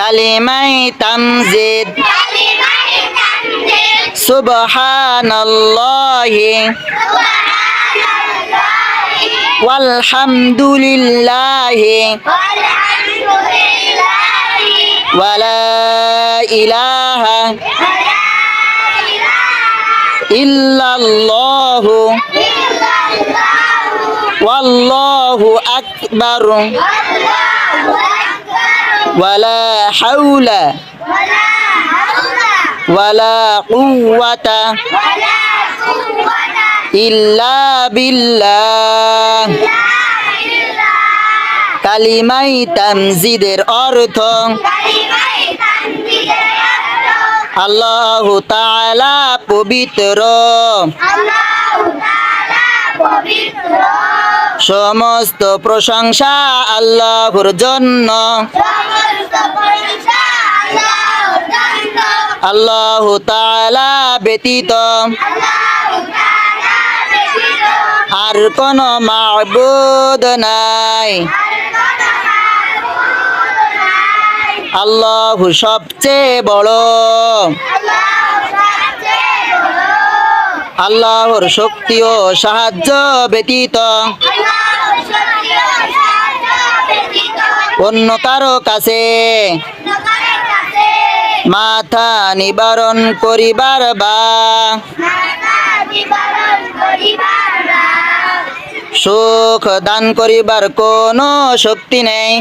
كلمة تمزيد سبحان الله والحمد لله. ولا إله إلا الله. والله أكبر. Wala haula wala quwwata illa billah কালিমাই তামজিদের অর্থ আল্লাহ তাআলা পবিত্র. সমস্ত প্রশংসা আল্লাহর জন্য. আল্লাহ তাআলা ব্যতীত আর কোন মাবুদ নাই। আল্লাহ সবচেয়ে বড়। আল্লাহর শক্তি ও সাহায্য ব্যতীত। অন্য কারও কাছে। মাথা নিবারণ করিবার বা। সুখ দান করিবার কোনো শক্তি নেই।